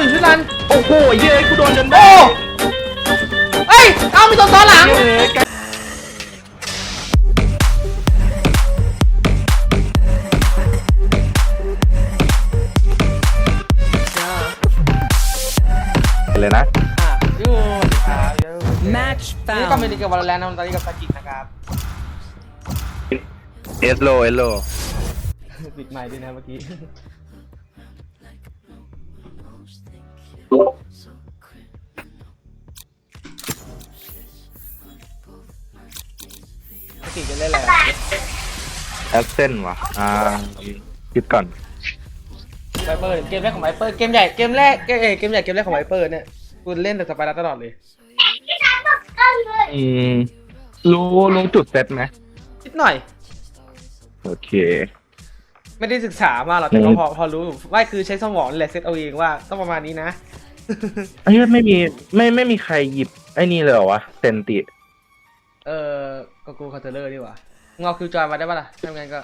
อยู่ชุดนั้น โอ้โหเย้ยกูโดนจนโอ้ได้เอ้ย เอามีตัวซ้อนหลัง เย้ยใกล้เลยนะอะยูครับยู Match นี่ก็ found. ไม่ได้กับวอลเลนนะตอนนี้กับสกิทนะครับเอสโลเอสโลปิดไมค์ด้วยนะเมื่อกี้ สกิจะเล่นอะไรอะแอสเซนว่ะ อ่าคิดก่อน ไวเปอร์เกมแรกของไวเปอร์เกมใหญ่เกมแรกเอยเกมใหญ่เกมแรกของไวเปอร์เนี่ยกูเล่นแต่สไปรัสตลอดเลยอืม รู้รู้จุดเซตไหม นิดหน่อย โอเค ไม่ได้ศึกษามาหรอกแต่ก็อืมพอพอรู้ว่าคือใช้สมองนี่แหละเซตเอาเองว่าต้องประมาณนี้นะ ไอ้เหี้ยไม่มีไม่ไม่มีใครหยิบไอ้นี่เลยเหรอวะเซนติ เออ ก็กูคาเทเลอร์ดีกว่ามึงเอาคิวจอยมาได้ปะล่ะทำไงก็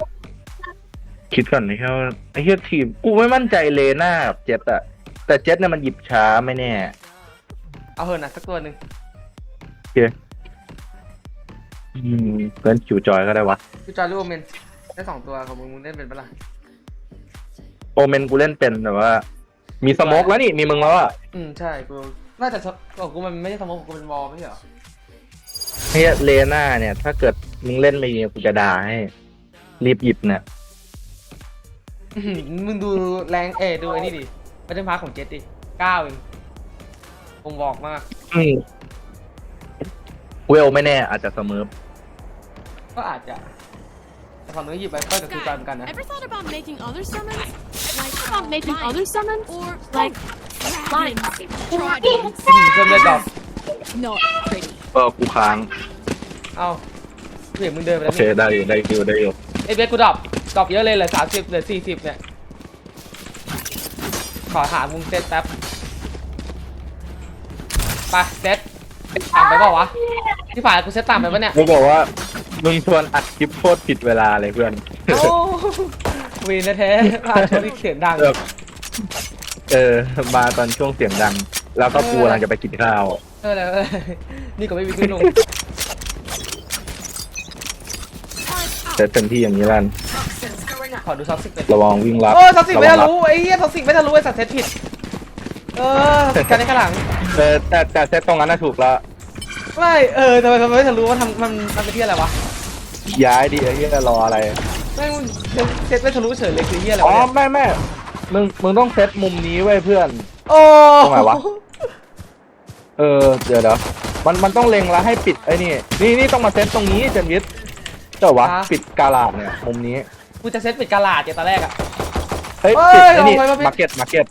คิดก่อนนะแค่ว่าไอ้เหี้ยทีมกูไม่มั่นใจเลน่ากับเจ็ตอะแต่เจ็ตเนี่ยมันหยิบช้าไม่แน่ เอาเหินนะสักตัวหนึ่งโอเคอืมเล่นคิวจอยก็ได้วะ คิวจอยรูปเมนได้สองตัวของมึงมึงเล่นเป็นปะล่ะโอเมนกูเล่นเป็นแต่ว่า มีสโมกแล้วนี่มีมึงแล้วอะอืมใช่กูน่าจะของกูมันไม่ใช่สมองของกูเป็นวอลไม่ใช่เหรอ เฮียเลน่าเนี่ย ถ้าเกิดมึงเล่นไม่ดีกูจะด่าให้ รีบหยิบเนี่ยอื้อหือมึงดูแรงเอยดูไอ้นี่ดิพัฒนพาร์ของเจ็ตดิเก้าเองผมบอกมาก อืมเวลไม่แน่อาจจะเสมอก็อาจจะแต่ฝั่งนู้นหยิบไปก็กับคิวจอยเหมือนกันนะ Ever thought about making other summons? Like about making other summons? Or like dragons? Dragons. เพิ่มเลือดดอก Not pretty. เออกูค้าง เอ้าเห็นมึงเดินไปโอแล้วเค นี่ได้อยู่ได้อยู่ได้อยู่ไอ้เบสกูดรอปดรอปเยอะเลยเหลือสามสิบเหลือสี่สิบเนี่ย ขอหามุมเซตแป๊บ ไปเซตต่ำไปเปล่าวะ ที่ผ่านกูเซตต่ำไปปะเนี่ยกูบอกว่า มึงชวนอัดคลิปโคตรผิดเวลาเลยเพื่อน โอ้วีนแท้ๆพลาดช่วงที่เสียงดัง แบบเออ มาตอนช่วงเสียงดัง แล้วก็กูกำลังจะไปกินข้าว เออแล้วนี่ก็ไม่มีขึ้นลงเซตเต็มที่อย่างนี้แล้วกันขอดูท็อกซิกเลยระวังวิ่งรับโอ้ท็อกซิกไม่ทะวังรับลุไอ้เหี้ยท็อกซิกไม่ทะลุไอ้สัตว์เซตผิด เออท็อกซิกกันในข้างหลัง เออแต่แต่เซตตรงนั้นน่ะถูกแล้วไม่เออทำไมทำไมไม่ทะลุว่าทำมันมันเป็นที่อะไรวะย้ายดิไอ้เหี้ยรออะไรแม่งเซตไม่ทะลุเฉยเลยคือเหี้ยอะไรอ๋อวะเนี่ยไม่ไม่มึงมึงต้องเซตมุมนี้ไว้เพื่อน โอ้ตรงไหนวะ เออเดี๋ยวเดี๋ยวมันมันต้องเล็งแล้วให้ปิดไอ้นี่นี่นี่ต้องมาเซตตรงนี้เจมยิทเจ้าวะปิดกาลาดเนี่ยมุมนี้กูจะเซตปิดกาลาดเนี่ยตอนแรกอะ เฮ้ยเอ้ยปิดไอ้นี่เอาไว้มาปิด มาร์เก็ตมาร์เก็ต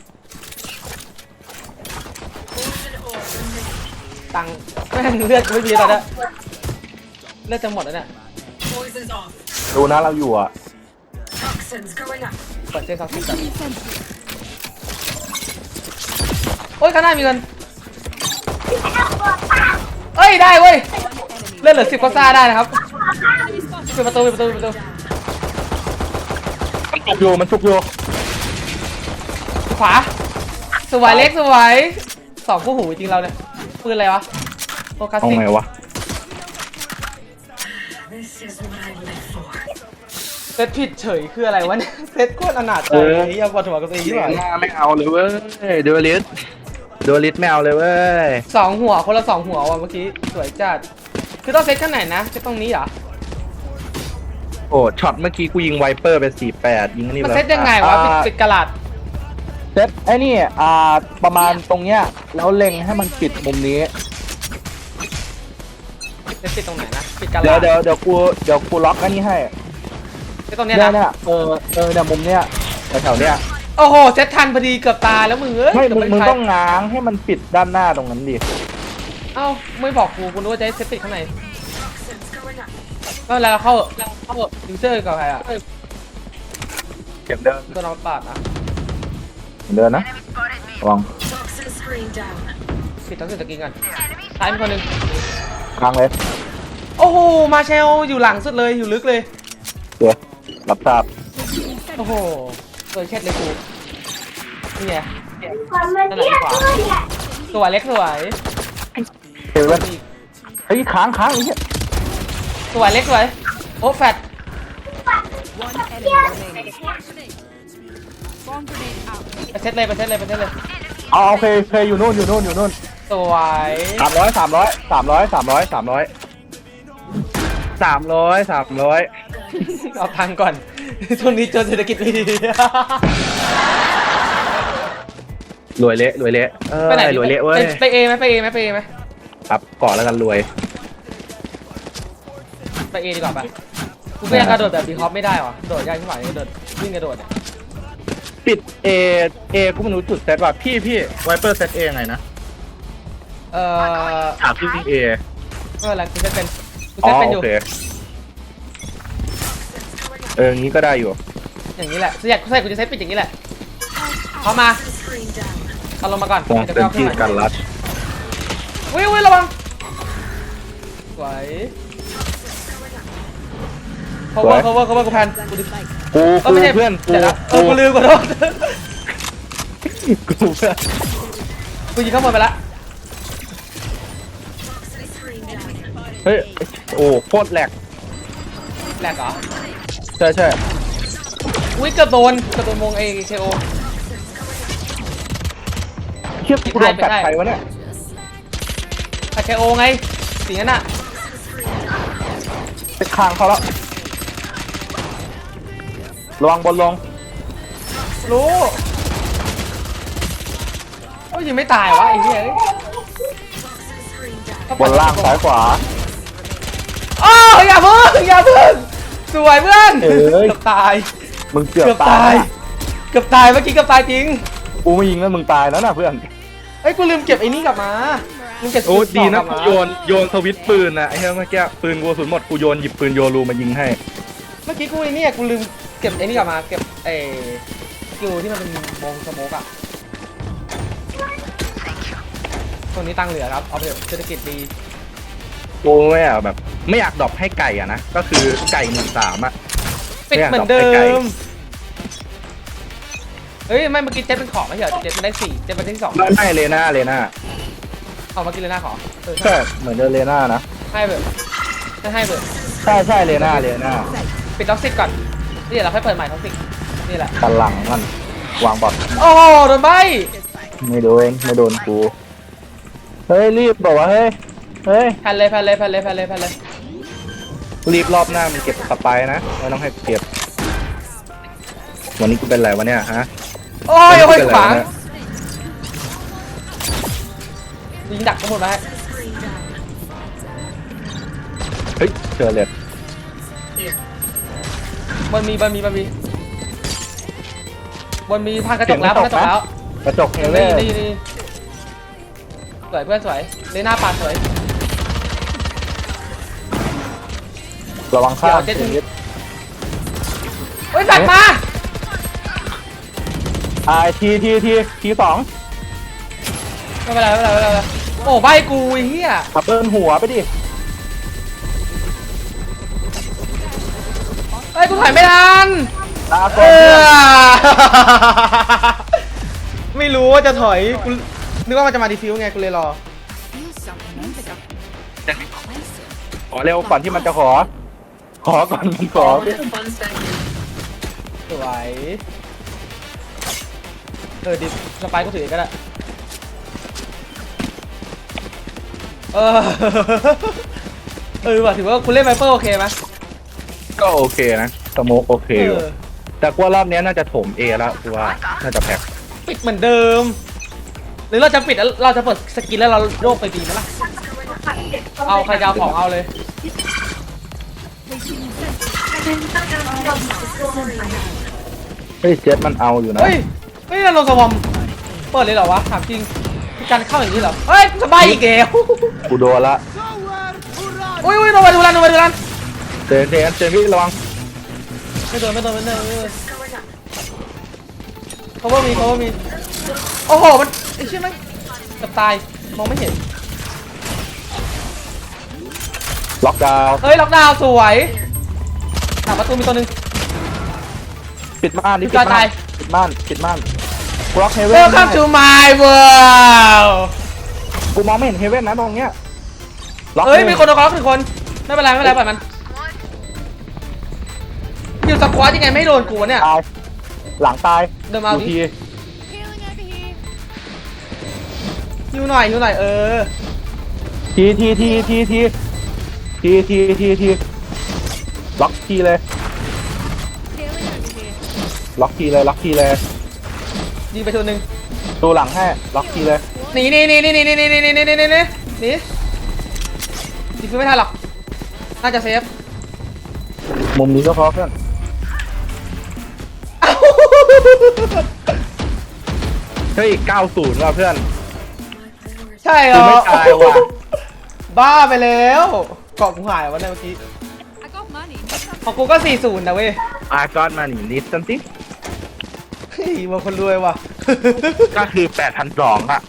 ตังค์แม่งเลือดกูไม่มีตอนเนี้ยเลือดจะหมดแล้วเนี่ยดูนะเราอยู่อะเปิดเซตท็อกซิกก่อนโอ้ยข้างหน้ามีเงิน เอ้ยได้เว้ยเลือดเหลือสิบก็ซ่าได้นะครับปิดประตูปิดประตูปิดประตูมันชุกอยู่มันชุกอยู่ขวาสวยเล็กสวยสองคู่หูจริงเราเนี่ยปืนอะไรวะโฟกัสเอาซิกไงวะเซตผิดเฉยคืออะไรวะเนี่ยเซตโคตรอนาถใจนี่ยังปวดหัวกับตัวเองที่ไหนหน้าไม่เอาเลยเว้ยดูลิส ดูลิสไม่เอาเลยเว้ยสองหัวคนละสองหัวว่ะเมื่อกี้สวยจัดคือต้องเซตข้างไหนนะเซตตรงนี้เหรอโอ้ช็อตเมื่อกี้กูยิงไวเปอร์ไปสี่แปดยิงอันนี่มันแล้วเซตยังไงวะปิดอ่าปิดกระดาษเซตไอ้นี่อ่าประมาณตรงเนี้ยแล้วเล็งให้มันปิดมุมนี้เซตปิดตรงไหนนะปิดกระเดี๋ยดาวษเดี๋ยวเดี๋ยวกูเดี๋ยวกูล็อกอันนี้ให้เซตตรงเนี้ยเนี่ยนะเนี่ยเออเออเนี่ยมุมเนี้ยแถวๆเนี้ย โอ้โหเซตทันพอดีเกือบตายแล้วมึงเอ้ยไม่เกือบมึงเป็นมึงใครต้องง้างให้มันปิดด้านหน้าตรงนั้นดิเอ้าไม่บอกกูกูรู้ว่าจะให้เซตปิดข้างในก็แล้วเข้าแล้วเข้ายูเซอร์กับใครอะเก็บเดินตัวน้องปาดนะเดินนะระวังปิดทั้งสิบตะกี้ก่อนซ้ายมีคนหนึ่งค้างเลยโอ้โหมาเชลอยู่หลังสุดเลยอยู่ลึกเลยเดี๋ยวรับทราบโอ้โห เปิดเช็ดเลยกูนี่ไงนั่นแหละขวาสวยเล็กสวยเฮเว่นเฮ้ยค้างค้างไอ้เหี้ยสวยเล็กสวยโอ้แฟด One enemy remaining. Bomb grenade out. ไปเซตเลยไปเซตเลยไปเซตเลย เอาโอเคเคอยู่นู่นอยู่นู่นอยู่นู่นสวยสามร้อยสามร้อยสามร้อยสามร้อยสามร้อยสามร้อยสามร้อย เอาตังค์ก่อน ช่วงนี้เจอเศรษฐกิจไม่ดี รวยเละรวยเละเออไปไหนดีรวยเละเว้ยไปไปเอไหมไปเอไหมไปเอไหมครับก่อนแล้วกันรวยไปเอดีกว่าปะกูก็ยังกระโดดแบบดีฮอปไม่ได้หรอโดดยากที่หมายกระโดดวิ่งกระโดดเนี่ยปิดเอเอกูไม่รู้จุดเซตว่ะพี่พี่ไวเปอร์เซตเอไงนะเออถามพี่วิ่งเอไม่เป็นไรกูเซตเป็นกูอ๋เซอตเป็นอโอยู่เค เอองี้ก็ได้อยู่ อย่างนี้แหละส่วนใหญ่กูใส่กูจะเซตปิดอย่างนี้แหละเอามาเอาลงมาก่อนมองเดี๋ยวไปเต็มเอาขึ้นที่ใหม่กันรัดวิววิวระวังสวย cover cover cover กูแพนกูดิกูเออกูไม่ใช่เพื่อนกูเดี๋ยวนะเอกูอกูลืมขอโทษกูเพื่อนกูยิงข้างบนไปละเฮ้ยโอ้โคตรแหลกแหลกเหรอใช่ใช่อุ้ยเกือบโดนเกือบโดนวงเอเคโอ เชี่ยกูโดนไปกัดได้ใครวะเนี่ยเคโอไงสีนั้นน่ะไปคางเขาแล้วระวังบนลงรู้โอ้ยยังไม่ตายวะไอ้เหี้ยบนล่างซ้ายขวาอ้าวอย่าเพิ่งอย่าเพิ่ง สวยเพื่อนเอ้ยเกือบตาย มึงเกือบเกือบตาตายย เกือบตายเมื่อกี้เกือบตายจริงกูไม่ยิงแล้วมึงตายแล้วนะเพื่อน เอ้ยกูลืมเก็บไอ้นี่กลับมาลืมเก็บโอ้ดีนะกลับกูมาโยนโยนสวิตช์ปืนนะไอ้เหี้ยเมื่อกี้ปืนกูกระสุนหมดกูโยนหยิบปืนโยรูมายิงให้ เมื่อกี้กูไอ้เนี่ยกูลืมเก็บไอ้นี่กลับมาเก็บไอ้สกิลที่มันเป็นวงสโมกอะตรงนี้ตังค์เหลือครับเอาไปเถอะเศรษฐกิจดี กูไม่อยากแบบ ไม่อยากดรอปให้ไก่อะนะ ก็คือไก่หนึ่งสามอะปิดเนี่ยเหมือนเดิดอกไม้ไก่มเฮ้ยไม่เมื่อกี้เจ็ดเป็นของไม่ใช่เหรอเจ็ดมันได้สี่เจ็ดมันได้ที่สองไม่ไม่เลน่าเลน่าเอาเมื่อกี้เลยหน้าขอเออใช่เหมือนเดิมเลน่านะ ให้เบิร์ให้ให้เบิร์ใช่ใช่เลน่าเลน่าปิดท็อกซิกก่อนนี่เดี๋ยวเราค่อยเปิดใหม่ท็อกซิกนี่แหละกันหลังมันวางบอดโอ้โหโดนใบไม่โดนไม่โดนกู เฮ้ยรีบบอกว่าเฮ้ย เฮ้ยแผ่นเลยแผ่นเลยแผ่นเลยแผ่นเลยแผ่นเลยรีบรอบหน้ามันเก็บสไปร์นะไม่ต้องให้เก็บ วันนี้กูเป็นไรวะเนี่ยฮะโอ้ยโอ้ยเป็นไรขวางวะเนี่ยยิงดักทั้งหมดไว้เฮ้ยเจอเลยบนมีบนมีบนมีบนมีพังกระจกแล้วพังกระจกแล้วกระจกเฮเว่นี่นี่นี่สวยเพื่อนสวยเลน่าปาดสวย ระวังข้างเดี๋ยวเจ็ดเฮ้ยดักมาไอทีทีทีทีสองไม่เป็นไรไม่เป็นไรไม่เป็นไรโอ้ใบกูไอ้เหี้ยขับเบิ้ลหัวไปดิเฮ้ยกูถอยไม่ทันลาเอก่อนเพื่อนอ ไม่รู้ว่าจะถอยกูนึกว่ามันจะมาดีฟิวไงกูเลยรอ Feel something like a cleanser. ขอเร็วก่อนที่มันจะขอ ขอก่อนมันขอสวยเออดิสไปร์ก็ถือก็ได้เออ เออว่ะถือว่าคุณเล่นไวเปอร์โอเคไหมก็โอเคนะสโมกโอเคอยู่อแต่กว่ารอบเนี้ยน่าจะโถมเอแล้วกูว่าน่าจะแพ็คปิดเหมือนเดิม หรือเราจะปิดแล้วเราจะเปิดสกินแล้วเราโยกไปดีไหมล่ะ เอาใครจะเอาของเอาเลย เฮ้ยเจ็ตมันเอาอยู่นะ เฮ้ยเฮ้ยเราลงสวอมเปิดเลยเหรอวะถามจริงมีการเข้าอย่างนี้เหรอเฮ้ยสบายอีกแล้วกูโดนละอุ้ยอุ้ยโดนไปดูรันโดนไปดูรันเจนเจนเจนพี่ระวังไม่โดนไม่โดนไม่โดนไม่โดนเขาว่ามีเขาว่ามีโอ้โหมันไอ้เชี่ยมันเกับตายมองไม่เห็น ล็อกดาวน์เฮ้ยล็อกดาวน์สวยหาประตูมีตัวหนึ่งปิดม่านดิพี่จอยตายปิดม่านปิดม่านบล็อกเฮเว่น Welcome to my world กูมองไม่เห็นเฮเว่นนะตรงเนี้ยล็อกเอ้ยหมีคนโดนล็อกหนึ่งคน ไม่เป็นไรไม่เป็นไรปล่อยมันอยู่สควอตยังไงไม่โดนกูวะเนี่ย ตายหลังตายเดินมาเอาดูดิที Healing over here. ฮิวหน่อยฮิวหน่อยเออทีทีทีทีที ทีทีทีทีล็อกทีเลย Healing over here. ล็อกทีเลย ล็อกทีเลยยิงไปตัวหนึ่งดูหลังให้ ล็อกทีเลยหนีหนีหนีหนีหนีหนีหนีหนีหนีหนีหนีหนีหนีหนียิงคือไม่ทันหรอก น่าจะเซฟมุมนี้ก็พอเพื่อนเอ้าเฮ้ย90ว่ะเพื่อน ใช่เหรอกูไม่ตายว่ะ บ้าไปแล้ว เกาะกูหายวะเนี่ยเมื่อกี้ I got money. ของกูก็ 40 นะเว้ยอาก้อนมาหนีนิดสันติเฮ้ยมาคนรวยว่ะ ก็คือ8,200อะ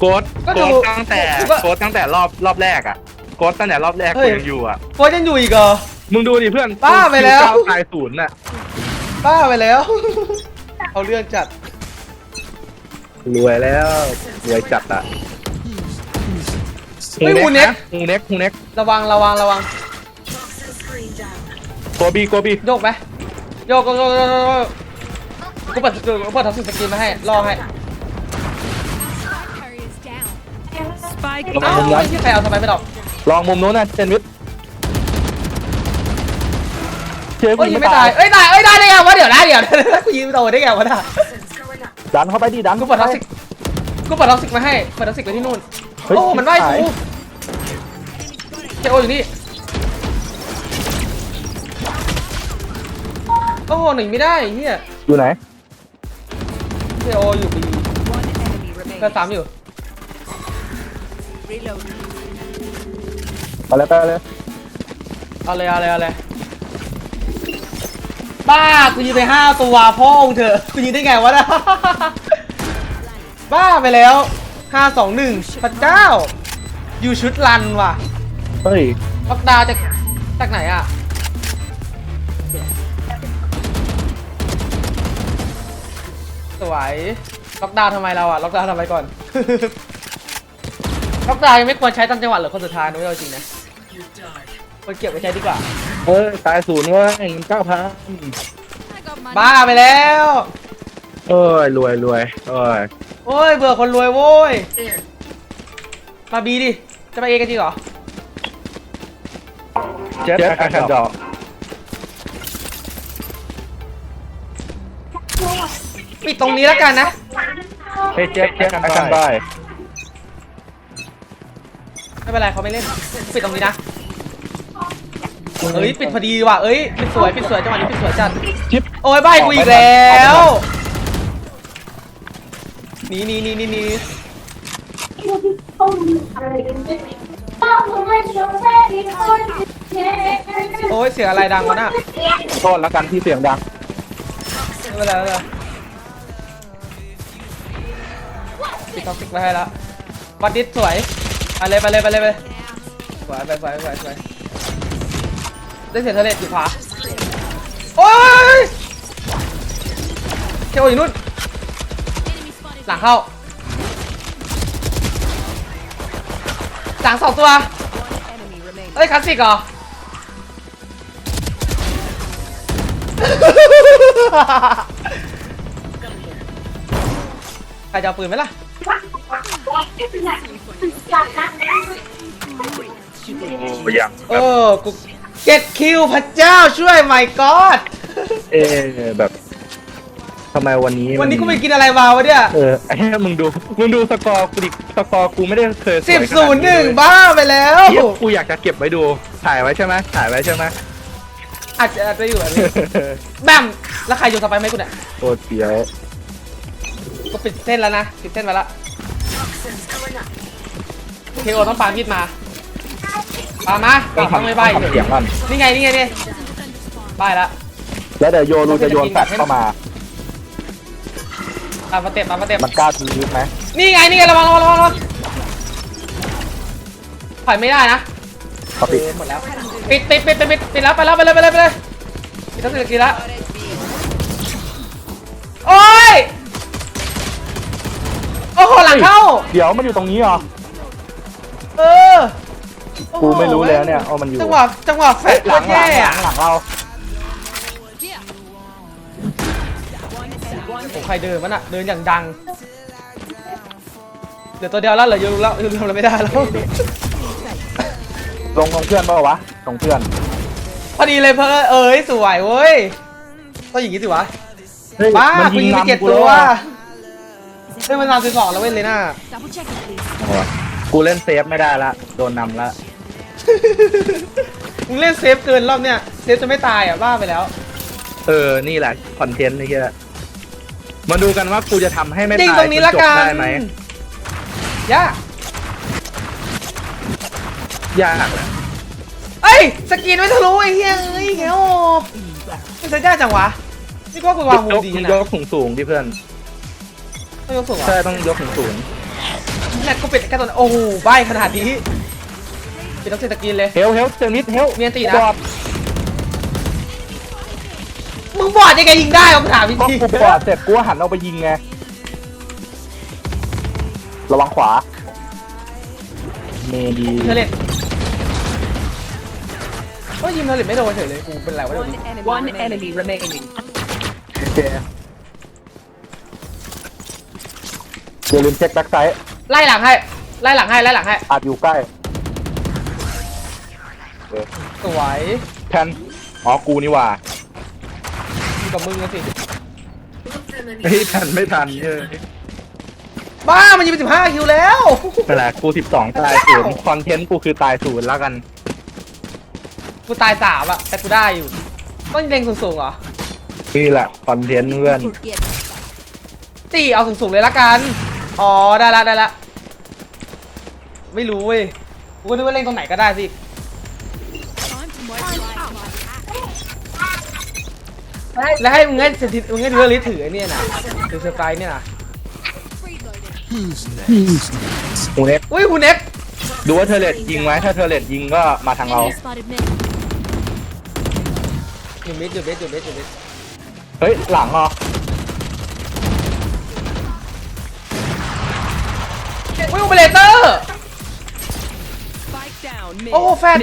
โกดก็โกดูดตั้งแต่ก็โกดตั้งแต่รอบรอบแรกอะโกดตั้งแต่รอบแรกเฮ้กูย ยังอยู่อะโค้ชยังอยู่อีกเหรอ มึงดูดิเพื่อนบ้าไปแล้วคิเก้าตายศูนย์น่ะบ้าไปแล้ว เอาเรื่องจัดรวยแล้วรวยจัดอะ เฮ้ยฮูเน็กะฮูเน็กฮูเน็กระวังระวังระวังโกบีโกบีโยกไหมโยกโยกโยกโยกโยกโยกกูเปิดกูเปิดท็อปสิบสกินมาให้รอให้ Carrier's down. Spike ระวัเอ้างมุมนั้นที่ใครเอาทำไมไม่ดอกลองมุมโน้นนะเจนวิทเชื่อเอ้กูยยิยิงงไม่ไม่ตาตายยเอ้ยตายเอ้ยได้ได้ไงวะเดี๋ยวนะเดี๋ยวนะกูยิงไม่โดนได้ไงวะน่ะดันเข้าไปดิดันกูเปิดท็อปสิกกูเปิดท็อปสิกมาให้เปิดท็อปสิกไปที่นู่นเฮ้ยโอ้มันไหวชิบหายกู เจโออยู่นี่ โอ้โหหนีไม่ได้เฮียอยู่ไหนเจโออยู่บี One enemy remaining. เพื่อนสามอยู่ Reload. ไปเลยไปเลยเอาเลยเอาเลยเอาเลยบ้ากูยิงไปห้าตัวพ่อองเถอะกูยิงได้ไงวะน่ะบ้าไปแล้วห้าสองหนึ่งพระเจ้า อยู่ชุดรันว่ะ เฮ้ยล็อกดาวน์จากจากไหนอะสวยล็อกดาวน์ทำไมเราอะล็อกดาวน์ทำไมก่อน ล็อกดาวน์ยังไม่ควรใช้ตอนจังหวะหรือคนสุดท้ายนะเว้ยเอาจริงนะควรเก็บไว้ใช้ดีกว่า เฮ้ยตายศูนย์เว้ยเงินเก้าพัน I got money. บ้าไปแล้ว เอ้ยรวยรวยเอ้ยโอ้ยเบื่อคนรวยโว้ย มาบีดิ จะไปเอกันจริงเหรอ เจ็ดแอคชั่นดอกปิดตรงนี้แล้วกันนะเฮ้ยเจ็ดเจ็ดแอคชั่นได้ไม่เป็นไรเขาไม่เล่น ปิดตรงนี้นะ เอ้ยปิดพอดีว่ะ เอ้ยปิดสวยปิดสวยจังหวะนี้ปิดสวยจัดชิปโอ้ยใบกูอีกแล้วหนีหนีหนีหนีหนี โอ้ยเสียงอะไรดังวะน่ะโทษแล้วกันที่เสียงดังไม่เป็นไรไม่เป็นไรปิดท็อกซิกไว้ให้แล้ววัดดิสสวยไปเลยไปเลยไปเลยไปเลยสวยไปสวยไปสวยสวยได้เสียงทะเลอยู่ขวาโอ้ยเคโออยู่นู่นหลังเข้าหลังสองตัว Enemy remaining. เอ้ยคลาสสิกเหรอ ใครจะเอาปืนไหมล่ะ โอ้ยังเออ กูเจ็ดคิวพระเจ้าช่วย my god เออแบบทำไมวันนี้วันนี้กูไปกินอะไรมาวะเนี่ยเออไอ้เหี้ยมึงดูมึงดูสกอร์กูดิสกอร์กูไม่ได้เคยสวยสิบขศูนาดนย์หนึ่งเลยบ้าไปแล้ว เหี้ยกูอยากจะเก็บไว้ดูถ่ายไว้ใช่ไหมถ่ายไว้ใช่ไหม อาจจะอาจจะอยู่อันนี้แบมแล้วใครโยนสไปร์ไหมกูเนี่ยโคตรเปียวก็ปิดเส้นแล้วนะปิดเส้นไปละเคโอต้องปามีดมาปามาปาต้องไม่ใบทำเสียงมัน นี่ไงนี่ไงนี่ใบละแล้วเดี๋ยวโยรูจะโยนแฟลชเข้ามา ตามมาเต็มตามมาเต็มมันกล้าทีลึกไหมนี่ไงนี่ไงระวังระวังระวังระวังถอยไม่ได้นะปกติเออหมดแล้ว ปิดปิดปิดปิดปิดปิดแล้วไปแล้วไปเลยไปเลยไปเลยปิดทั้งสิบนาทีแล้วโอ้ยลังเข้า เดี๋ยวมันอยู่ตรงนี้เหรอ เออโอ้โหกูไม่รู้แล้วเนี่ยว่ามันอยู่จังหวะจังหวะแฟเฮ้ยดหลังหลัแย่งหลัอะงหลังเราโอ้ใครเดินมันอะเดินอย่างดังเดี๋ยวตัวเดียวแล้วเหรอยูแล้วยูทำอะไรไม่ได้แล้วลงตรงเพื่อนเปล่าวะต รงเพื่อน พอดีเลยเพิ่นเอ้ยสวยเว้ยต้องอย่างงี้สิวะเฮ้ยบ้ามันคุณยิงยิงไปเจ็ดนำกูตัแล้ววอะเฮ้ยมันสามสิบสองแล้วเว้ยเลยน่า Double check it, please. โอ้ยกูเล่นเซฟไม่ได้ละ โดนนำละ มึงเล่นเซฟเกินรอบเนี้ยเซฟจะไม่ตายอะบ้าไปแล้วเออ นี่แหละ คอนเทนต์นี่แค่มาดูกันว่ากูจะทำให้ไม่จริงตายตรงนี้จละจบกันได้ไหมยากยากแหละ เอ้ยสกินไม่ทะลุไอ้เหี้ยเอ้ยเงี้ยโอ้ไม่ใช่ยากจังวะนี่ก็กูวางมุมยกดียนะกสูงสูงๆดิเพื่อนต้องยกสูงเหรใช่อะต้องยกสูงสูงแม็กก็เป็นแค่ตัวนั้นโอ้โหใบขนาดนี้เป็นต้องเซตสกินเลยเฮลเฮลเจอนิดเฮลมีอันตีนะจอดมึงบอดยังไงยิงได้เอาถามจก็ริงกูปอดเสร็จกูหันเอาไปยิงไงระวังขวาเมดีเทเลต ก็ยิงเทเลตไม่โดนเฉยเลยกูเป็นไรวะเดี๋ยวนี้ One enemy remaining. โอเคอย่าลืมเช็คแบ็กไซด์ไล่หลังให้ ไล่หลังให้ ไล่หลังให้ อาจอยู่ใกล้เออสวยแทนอ๋อกูนี่หว่าอยู่กับมึงกันสิเฮ้ยทันไม่ทันเออบ้า มันยิงไปสิบห้าคิวแล้วนั่นแหละกูสิบสองตายศูนย์คอนเทนต์กูคือตายศูนย์แล้วกัน กูตายสามอะแต่กูได้อยู่ ต้องเล็งสูงๆเหรอนี่แหละคอนเทนต์เพื่อนตีเอาสูงๆเลยละกัน อ๋อได้ละได้ละ ไม่รู้เว้ย กูก็นึกว่าเล่นตรงไหนก็ได้สิ แล้วให้มึงให้เซนติมึงให้เรือลิถือไอ้เนี่ยนะถือเซอร์ไพรส์เนี่ยนะกูเน็กอุ้ยคุณเน็กดูว่าเทเลตยิงไหมถ้าเทเลตยิงก็มาทางเรา Enemy spotted mid. อยู่มิดอยู่มิดอยู่มิดอยู่มิดเฮ้ย หลังเหรออุ้ยโอเปอเรเตอร์ Spike down mid. โอ้โหแฟน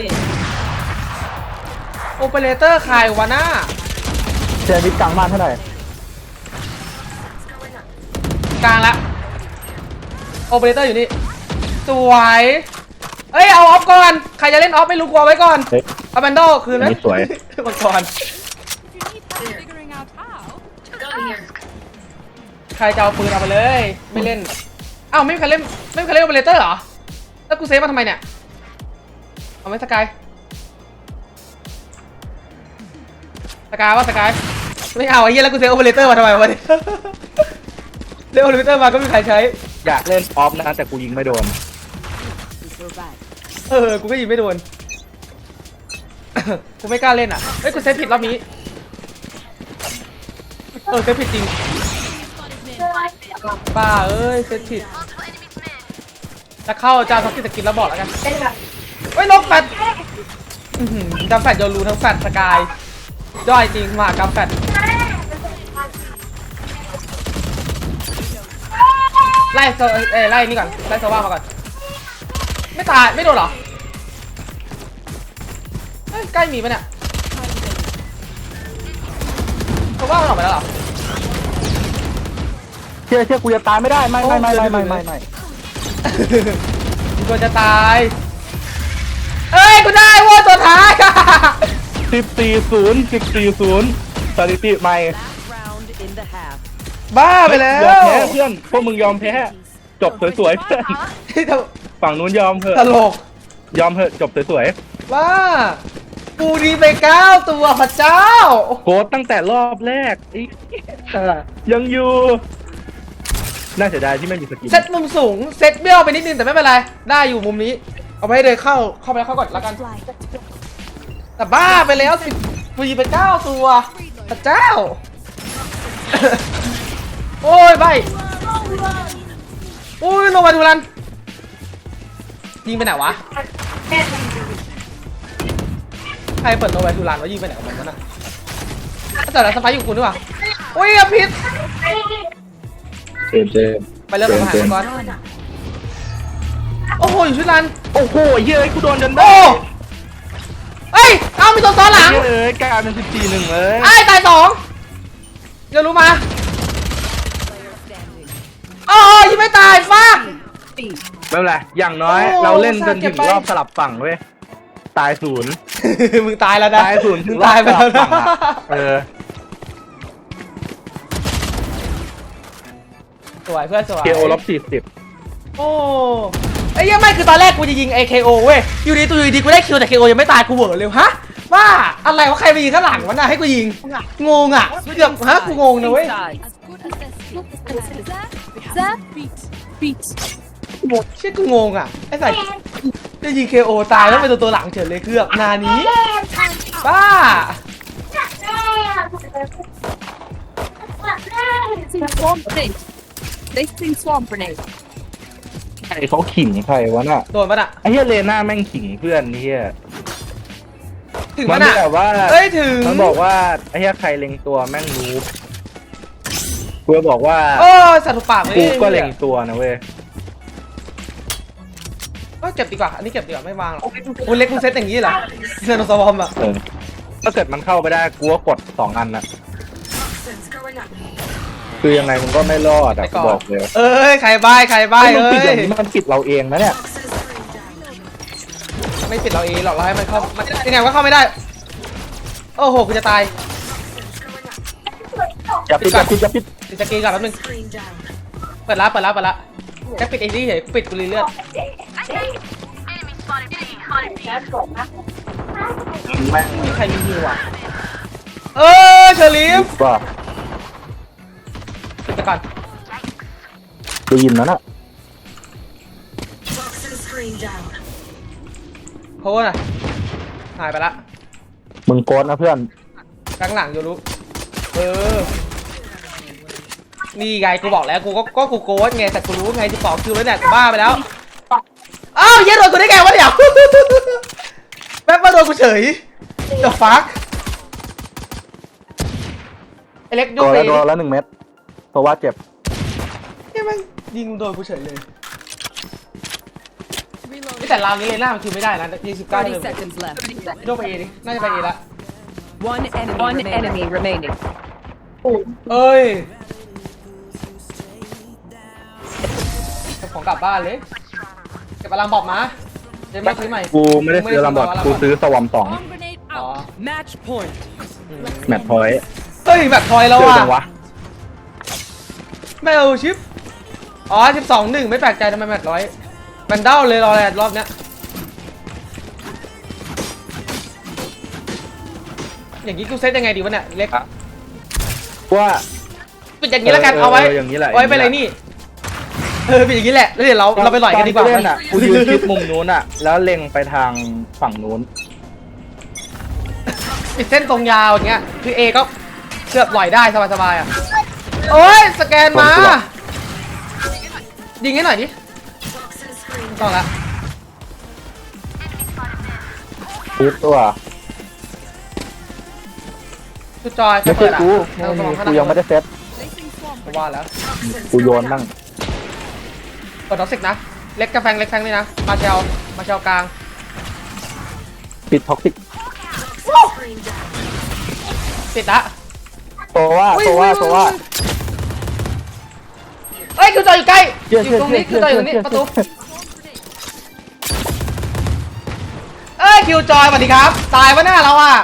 โอเปอเรเตอร์ใครวะหน้าเชนวิทกลางบ้านเท่าไหร่กลางละโอเปอเรเตอร์อยู่นี่ สวย เอ้ย เอาออฟก่อน ใครจะเล่นออฟไม่รู้กลัวไว้ก่อน เฮ้ย เอาแบนโดคืนไหมอันนี้สวย มังกร ใครจะเอาปืนเอาไปเลย ไม่เล่นเอ้าไม่มีใครเล่นไม่มีใครเล่นโอเปอเรเตอร์เหรอ แล้วกูเซฟมาทำไมเนี่ย เอาไหมสกาย สกายว่าสกาย ไม่เอาไอ้เหี้ยแล้วกูเซฟโอเปอเรเตอร์มาทำไมวะเนี่ยเล่นโอเปอเรเตอร์มาก็ไม่มีใครใช้ อยากเล่นออฟนะแต่กูยิงไม่โดน เออ กูก็ยิงไม่โดน กูไม่กล้าเล่นอะเฮ้ย กูเซฟผิดรอบนี้ เออ เซฟผิดจริง ป้าเอ้ยเซฟผิดจะเข้าจะเอาท็อปที่สกินแล้วบอกแล้วกันเฮ้ยลกแฟดอื้อหือจำแฟดโยรูทั้งแฟดสกายย่อยจริงมากำแฟดไล่โซเอ้ไล่นี่ก่อนไล่โซว่ามาก่อนไม่ตายไม่โดนหรอเฮ้ยใกล้มีปะเนี่ยโซว่ามันออกไปแล้วหรอ เชื่อเชื่อกูจะตายไม่ได้ไม่ไม่ไม่ไม่ไม่ไม่ไม่กูกลัวจะตาย เอ้ยกูได้โว้ยตัวท้าย สิบสี่ศูนย์สิบสี่ศูนย์สถิติใหม่ Last round in the half. บ้าไปแล้ยอมวแพ้เพื่อนพวกมึงยอมแพ้ จบสวยๆเพื่อนฝั่งนู้นยอมเถตอะลก ยอมเถอะจบสวยบ้า กูดีไปเก้าตัวพระเจ้า ๆโกดตั้งแต่รอบแรกอีกยังอยู่ น่าเสียดายที่ไม่มีสกินเซตมุมสูงเซตเบี้ยวไปนิดนึงแต่ไม่เป็นไร ได้อยู่มุมนี้ เอาไปให้เดินเข้าเข้าไปแล้วเข้าก่อนแล้วกัน แต่บ้าไปแล้วสิกูยิงไปเก้าตัวพระเจ้า โอ้ยใบโอ้ยโนมาดูรันยิงไปไหนวะใครเปิดโนมาดูรันวะยิงไปไหนของมันวะน่ะแต่ละสไปอยู่กูด้วยวะโอ้ยอภิษ เจมส์เจมส์ไปเรื่องของอาหารก่อน โอ้โหอยู่ชุดรันโอ้โหเฮ้ยกูโดนจนโอ้ได้เอ้ย เอามีตัวซ้อนหลังเฮ้ยกลายเป็นสิบสี่หนึ่งเลยไอ้ยตายสองเดี๋ยวรู้มาโอ้ยยังไม่ตายฟ้า ไม่เป็นไรอย่างน้อย โอ้เราเล่นจนเก็ถึบงไปรอบสลับฝั่งเว้ยตายศูนย์มึงตายแล้วนะตายศูนย์ถึมึงงรอตายบไปสลัแล้วบนะฝั่งอะเออ สวยเพื่อนสวยเคโอลบสี่สิบโอ้ไอ้เหี้ยังไม่คือตอนแรกกูจะยิง AKO เว้ย อยู่ดีตัวอยู่ดีกูได้คิวแต่ KO ยังไม่ตายกูเหวอเลยฮะว่าอะไรวะใครไปยิงข้างหลังวะน่ะให้กูยิง งงอะเกือบฮะกูงงนะเว้ย That beat. Beat. เชี่ยกูงงอะไอ้สัสจะยิง KO ตายแล้วเป็นตัวตัวหลังเฉยเลยเกือบนานี้บ้า Placing swamp grenade. Placing swamp grenade. ใครเขาขิงใครวะน่ะโดนปะน่ะ ไอ้เฮียเลน่าแม่งขิงเพื่อนนี่เฮียถึงมัปะนน่ะแบบว่า เอ้ยถึงมันบอกว่าไอ้เฮียใครเล็งตัวแม่งรู้กูจะบอกว่าโอ้ยสัตว์ถูกปากเลยกูก็เล็งตัวนะเว้ยก็เก็บดีกว่า อันนี้เก็บดีกว่าไม่วางหรอกโอ้ยเล็กมึงเซตอย่างนี้เหรอเซนโนซอมอะเออถ้าเกิดมันเข้าไปได้กูก็กดสองอันนะ คือยังไงมึงก็ไม่รอดไปอะกูก่อน บอกเลยเอ้ยใครบ้ายใครบ้ายไอ้มึงเอ้ปิดอยย่างนี้มันปิดเราเองนะเนี่ย ไม่ปิดเราเองหรอกเราให้มันเข้ามันยังไงว่าเข้าไม่ได้ โอ้โหกูจะตายอย่าปิดอย่าปิดอย่าปิดติดสกรีนก่อนแป๊บนึงเปิดละเปิดละเปิดละแค่ปิดไอ้นี่เฉยปิดกูรีเลือดแม่งมีใครมีฮิวอะเออเชอรีฟ ว่าปิด ไปก่อนได้ยินแล้วน่ะเพราะว่าน่ะหายไปละมึงโกนนะเพื่อนข้างหลังอยู่รู้ เออ นี่ไงกูบอกแล้วกูก็ก็กูโกดไงแต่กูรู้ไงที่สองคิวแล้วเนี่ยกูบ้าไปแล้ว อ้าวเหี้ย็นโดนกูได้ไงวะเดี๋ยวแป๊บมาโดนกูเฉย the fuck ไอเล็กดูโดนไปแล้วโดนแล้วหนึ่งเม็ด เพราะว่าเจ็บเนี่ยมันยิงโดนกูเฉยเลยนี่แต่ราวนี้เลยหน้ามันคิวไม่ได้นะยี่สิบเก้าเลย 30 seconds left. โดนไปเอดิน่าจะไปเอละ One enemy, One enemy remaining. เอ้ยเก็บของกลับบ้านเลยเก็บอลังบอกมาเดี๋ยวมาซื้อใหม่กูไม่ได้ซื้อลำบอดกูซื้อสวอมสอง Bomb grenade อ๋อ out. Match point. แมทพอยต์เฮ้ยแบบทอยแล้วเจออะจังวะ ไม่เอาชิป อ๋อชิปสองหนึ่งไม่แปลกใจทำไมแมตช์ร้อยแมนเด้าเลยรออะไรรอบเนี้ย อย่างนี้กูเซตยังไงดีวะเนี่ยเล็กว่าปิดอย่างนี้แล้วกันเออเอาไว้เอออย่างนี้แหละเอาไว้ไปเลยนี่ เออปิดอย่างนี้แหละแล้วเดี๋ยวเราเราไปหล่อยกันดีกว่าตอเล่นอะกูยืนชิดมุมนู้นอะ แล้วเล็งไปทางฝั่งนู้นปิดเส้นตรงยาวอย่างเงี้ยคือเอก็เกือบหล่อยได้สบายๆอะ โอ้ยสแกนมาผมกลัวยิงให้หน่อยดิไม่ต้องละชิดตัว ชุดจอยไม่เปิใช่ดอะกูเอาไม่สมีองข้างหกูน้ายังไม่ได้เซ็ตผมว่าแล้วกูโยนบ้างกดท็อกซิกนะ เล็กกระแฟงเล็กแฟงนี่นะ มาเชลมาเชลกลาง ปิดท็อกซิกปิดละโซ ว่าอุ๊ยโซว่าอุ๊ยโซว่าเอ้ยคิวจอยอยู่ใกล้เชื่ออยู่ตรงนี้เชื่คิวอจอยอยู่นี่เชื่อประตูเชื่อเอ้ยคิวจอยสวัสดีครับ ตายวะหน้าเราอะ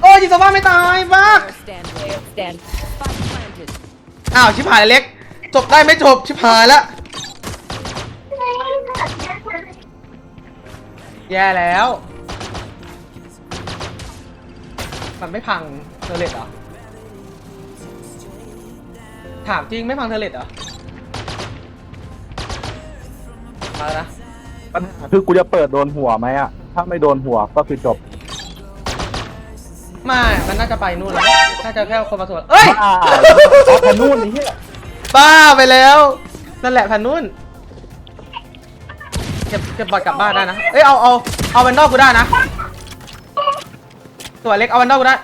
โอ้ยจิสว่าไม่ตายบ้า Stand, stand. Spike planted. อ้าวชิบหายเล็ก จบได้ไม่จบชิบหายแล้วแย่แล้ว มันไม่พังเทอร์เลตเหรอ ถามจริงไม่พังเทอร์เลตเหรอมาแล้วนะปัญหาคือกูจะเปิดโดนหัวไหมอะถ้าไม่โดนหัวก็คือจบไม่มันน่าจะไปนู่นแล้วน่าจะแค่คนมาสวนเอ้ยบ้าเอาพนู่นนี่เฮียบ้าไปแล้วนั่นแหละพันนุ่นเก็บเก็บบอดกลับบ้านได้นะเอ้ยเอาเอาเอาแวนดอลกูได้นะตัวเล็กเอาแวนดอลกูได้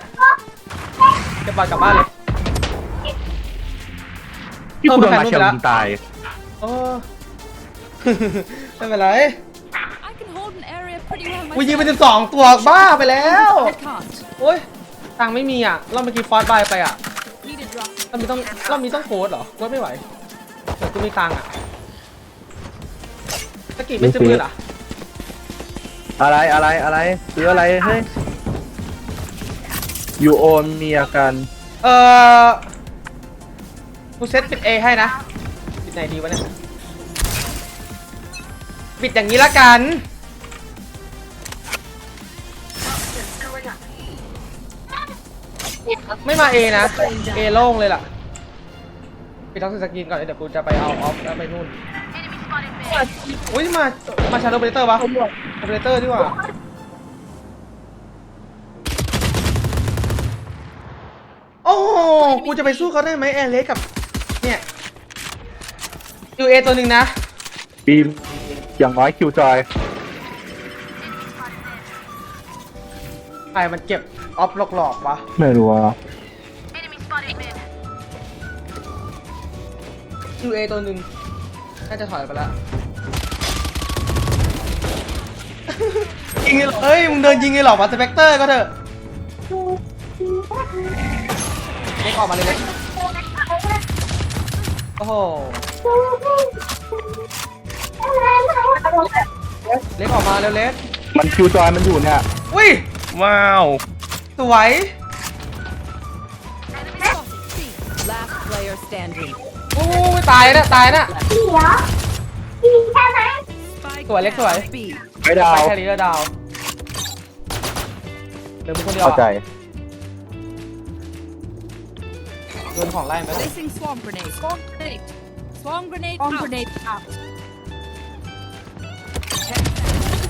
เก็บบอดกลับบ้านเลย ที่กูโดนเออมามันเชลแฟนยิงตาย โอ้ ไม่เป็นไร I can hold an area pretty well กูยิงไป myself. สิบสองตัวบ้าไปแล้ว I can't. โอ้ยตังค์ไม่มีอะเราเมื่อกี้ฟอสบายไปอะ Need a drop. เรามีต้องเรามีต้องโค้ดเหรอโค้ดไม่ไหวแต่กูมีตังค์อะตะกี้ไม่ซื้อมือเหรออะไรอะไรอะไรซื้ออะไรเฮ้ยยูโอนมีอาการเออ กูเซตปิดเอให้นะ ปิดไหนดีวะเนี่ย ปิดอย่างนี้ละกัน ไม่มาเอนะเอโล่งเลยล่ะ ปิดท็อกซิสกินก่อนเดี๋ยวกูจะไปเอาออฟแล้วไปนู่น อุ้ยมา มาชาร์โดเบเตอร์วะโอเปเรเตอร์ดีกว่าโอ้โหกูจะไปสู้เขาได้ไหมแอร์เล็กกับ เนี่ยยูเอตัวหนึ่งนะบีมอย่างน้อยคิวจอย ใครมันเก็บออฟหลอกๆวะไม่รู้ว่ายูเอตัวหนึ่งน่าจะถอยไปแล้วยิงเลยเหรอเฮ้ยมึงเดินยิงเลยเหรอมาสเปกเตอร์ก็เถอะเล็กออกมาเลยเล็กโอ้โหเล็กออกมาเร็วเล็กมันคิวจอยมันอยู่เนี่ยอุ้ยว้าว สวย Last player standing. โอ้ยตายนะตายนะ Spike สวยเล็กสวย down B. ไม่ดาไปวแค่นี้แล้วดาวเดี๋ยวมึงคนเดียวเข้าใจ อะ โดนของไล่ไหม Placing swarm grenade. Swarm grenade. Swarm grenade Swarm out. grenade out.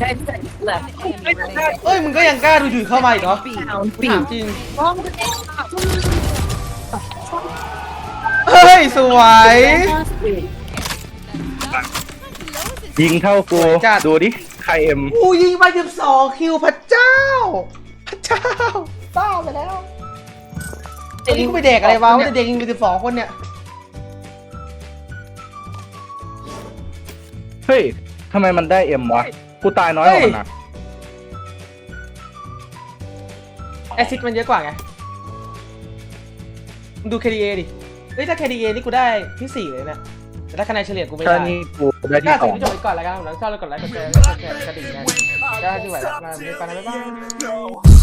Ten seconds left. เอ้ยมึงก็ยังกล้าดูถือเข้ามาอีกเหรอ B. ถามจริงเฮ้ย สวย ยิงเท่ากู จัด ดูดิ ใครเอ็มกูยิงไปสิบสองคิวพระเจ้า พระเจ้าบ้าไปแล้ว ไอ้นี่กูไปเด็กอะไรวะว่าจะเด็กยิงไปสิบสองคนเนี่ย เฮ้ยทำไมมันได้เอ็มวะ กูตายน้อยกว่ามันนะแอซิดมันเยอะกว่าไงมึงดู KDA ดิ เฮ้ยถ้า KDA นี่กูได้ที่สี่เลยนะ แต่ถ้าคะแนนเฉลี่ยกูไม่แค่ได้นี้กูได้ก็ที่สถึองงที่จบไปก่อนแล้วกันผมแล้วชอบแล้วกดไลค์กดแชร์กดแชร์กระดิ่งกันก็ที่ไหวแล้วมาไม่ไปนะบ๊ายบาย